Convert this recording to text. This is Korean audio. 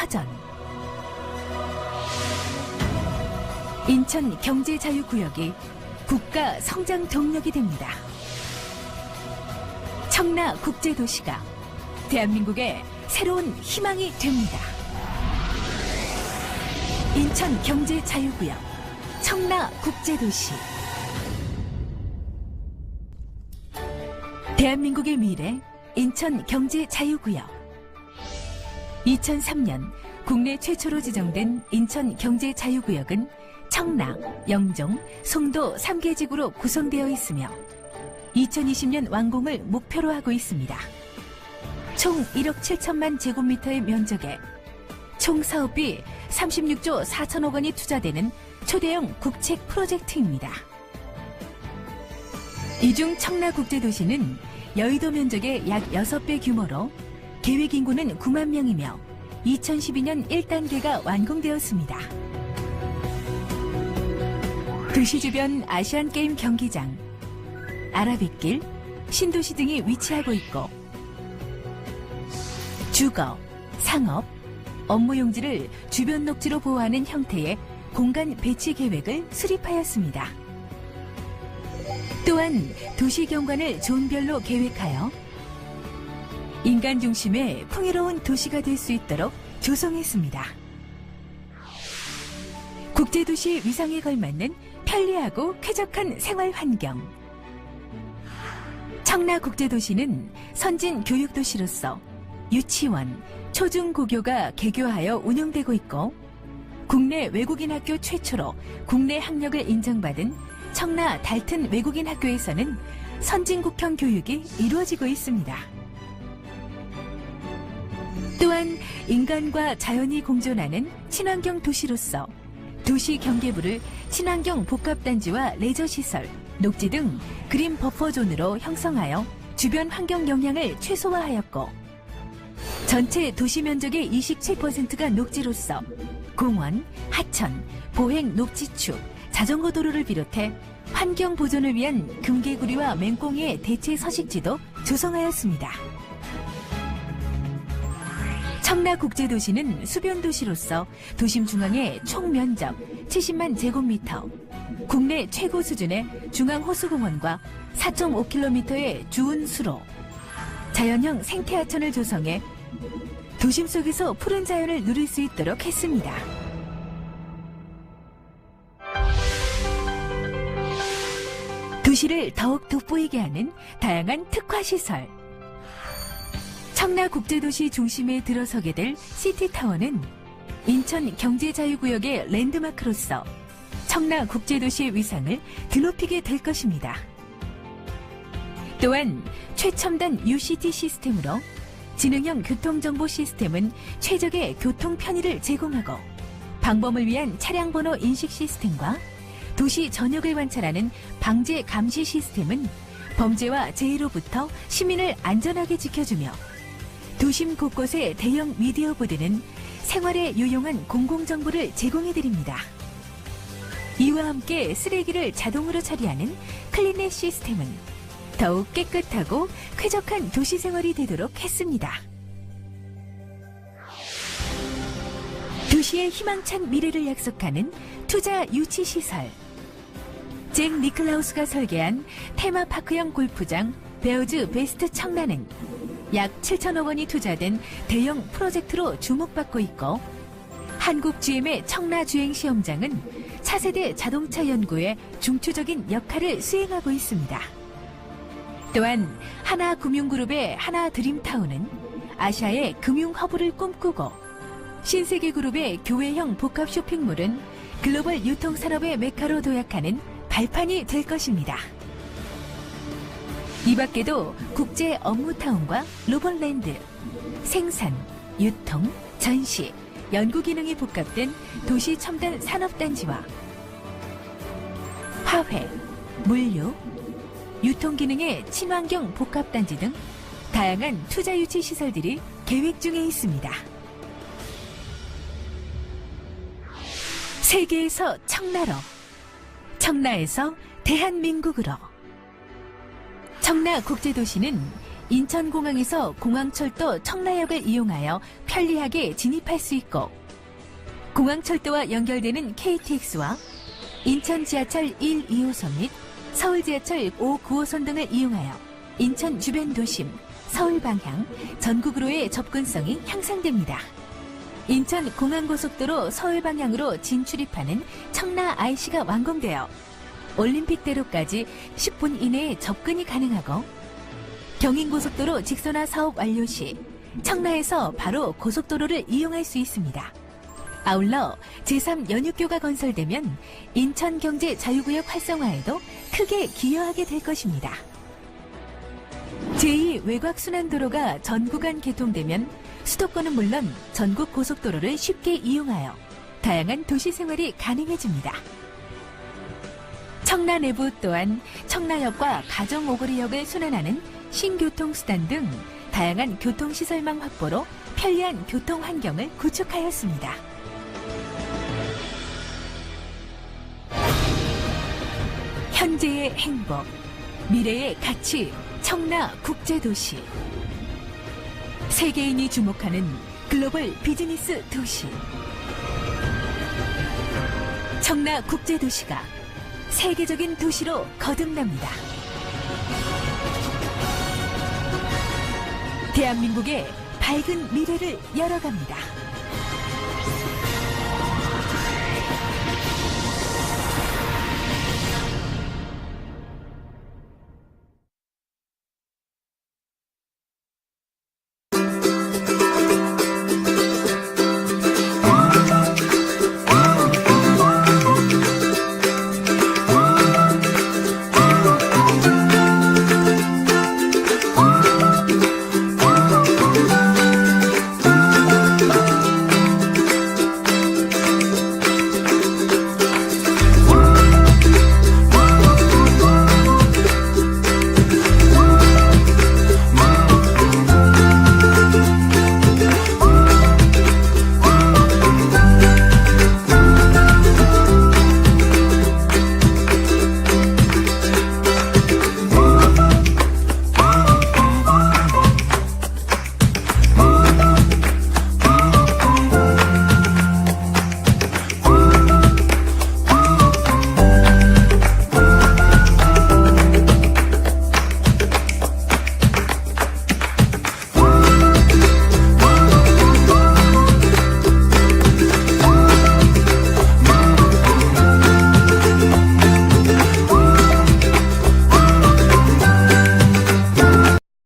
터전 인천 경제자유구역이 국가 성장 동력이 됩니다. 청라 국제도시가 대한민국의 새로운 희망이 됩니다. 인천 경제자유구역 청라 국제도시 대한민국의 미래 인천 경제자유구역 2003년 국내 최초로 지정된 인천 경제자유구역은 청라, 영종, 송도 3개 지구로 구성되어 있으며 2020년 완공을 목표로 하고 있습니다. 총 1억 7천만 제곱미터의 면적에 총 사업비 36조 4천억 원이 투자되는 초대형 국책 프로젝트입니다. 이중 청라 국제도시는 여의도 면적의 약 6배 규모로 계획 인구는 9만 명이며 2012년 1단계가 완공되었습니다. 도시 주변 아시안게임 경기장, 아라뱃길, 신도시 등이 위치하고 있고 주거, 상업, 업무 용지를 주변 녹지로 보호하는 형태의 공간 배치 계획을 수립하였습니다. 또한 도시 경관을 존별로 계획하여 인간 중심의 풍요로운 도시가 될 수 있도록 조성했습니다. 국제도시 위상에 걸맞는 편리하고 쾌적한 생활 환경. 청라 국제도시는 선진 교육도시로서 유치원, 초중고교가 개교하여 운영되고 있고 국내 외국인 학교 최초로 국내 학력을 인정받은 청라 달튼 외국인 학교에서는 선진국형 교육이 이루어지고 있습니다. 또한 인간과 자연이 공존하는 친환경 도시로서 도시 경계부를 친환경 복합단지와 레저시설, 녹지 등 그린 버퍼존으로 형성하여 주변 환경 영향을 최소화하였고 전체 도시 면적의 27%가 녹지로서 공원, 하천, 보행 녹지축, 자전거 도로를 비롯해 환경 보존을 위한 금개구리와 맹꽁이의 대체 서식지도 조성하였습니다. 청라국제도시는 수변도시로서 도심 중앙의 총 면적 70만 제곱미터, 국내 최고 수준의 중앙호수공원과 4.5km의 주운 수로, 자연형 생태하천을 조성해 도심 속에서 푸른 자연을 누릴 수 있도록 했습니다. 도시를 더욱 돋보이게 하는 다양한 특화시설. 청라 국제도시 중심에 들어서게 될 시티타워는 인천 경제자유구역의 랜드마크로서 청라 국제도시의 위상을 드높이게 될 것입니다. 또한 최첨단 UCT 시스템으로 지능형 교통정보 시스템은 최적의 교통 편의를 제공하고 방범을 위한 차량 번호 인식 시스템과 도시 전역을 관찰하는 방제 감시 시스템은 범죄와 재해로부터 시민을 안전하게 지켜주며 도심 곳곳의 대형 미디어 보드는 생활에 유용한 공공정보를 제공해드립니다. 이와 함께 쓰레기를 자동으로 처리하는 클린넷 시스템은 더욱 깨끗하고 쾌적한 도시 생활이 되도록 했습니다. 도시의 희망찬 미래를 약속하는 투자 유치 시설. 잭 니클라우스가 설계한 테마파크형 골프장 베어즈 베스트 청라는 약 7천억 원이 투자된 대형 프로젝트로 주목받고 있고 한국 GM의 청라 주행 시험장은 차세대 자동차 연구에 중추적인 역할을 수행하고 있습니다. 또한 하나금융그룹의 하나드림타운은 아시아의 금융 허브를 꿈꾸고 신세계그룹의 교회형 복합 쇼핑몰은 글로벌 유통산업의 메카로 도약하는 발판이 될 것입니다. 이 밖에도 국제 업무타운과 로봇랜드, 생산, 유통, 전시, 연구 기능이 복합된 도시 첨단 산업단지와 화훼, 물류, 유통 기능의 친환경 복합단지 등 다양한 투자 유치 시설들이 계획 중에 있습니다. 세계에서 청나로, 청라에서 대한민국으로. 청라 국제도시는 인천공항에서 공항철도 청라역을 이용하여 편리하게 진입할 수 있고 공항철도와 연결되는 KTX와 인천 지하철 1, 2호선 및 서울 지하철 5, 9호선 등을 이용하여 인천 주변 도심, 서울 방향, 전국으로의 접근성이 향상됩니다. 인천 공항고속도로 서울 방향으로 진출입하는 청라 IC가 완공되어 올림픽대로까지 10분 이내에 접근이 가능하고 경인고속도로 직선화 사업 완료 시 청라에서 바로 고속도로를 이용할 수 있습니다. 아울러 제3연육교가 건설되면 인천경제 자유구역 활성화에도 크게 기여하게 될 것입니다. 제2 외곽순환도로가 전 구간 개통되면 수도권은 물론 전국 고속도로를 쉽게 이용하여 다양한 도시 생활이 가능해집니다. 청라 내부 또한 청라역과 가정 오거리역을 순환하는 신교통수단 등 다양한 교통시설망 확보로 편리한 교통 환경을 구축하였습니다. 현재의 행복, 미래의 가치, 청라 국제도시. 세계인이 주목하는 글로벌 비즈니스 도시. 청라 국제도시가 세계적인 도시로 거듭납니다. 대한민국의 밝은 미래를 열어갑니다.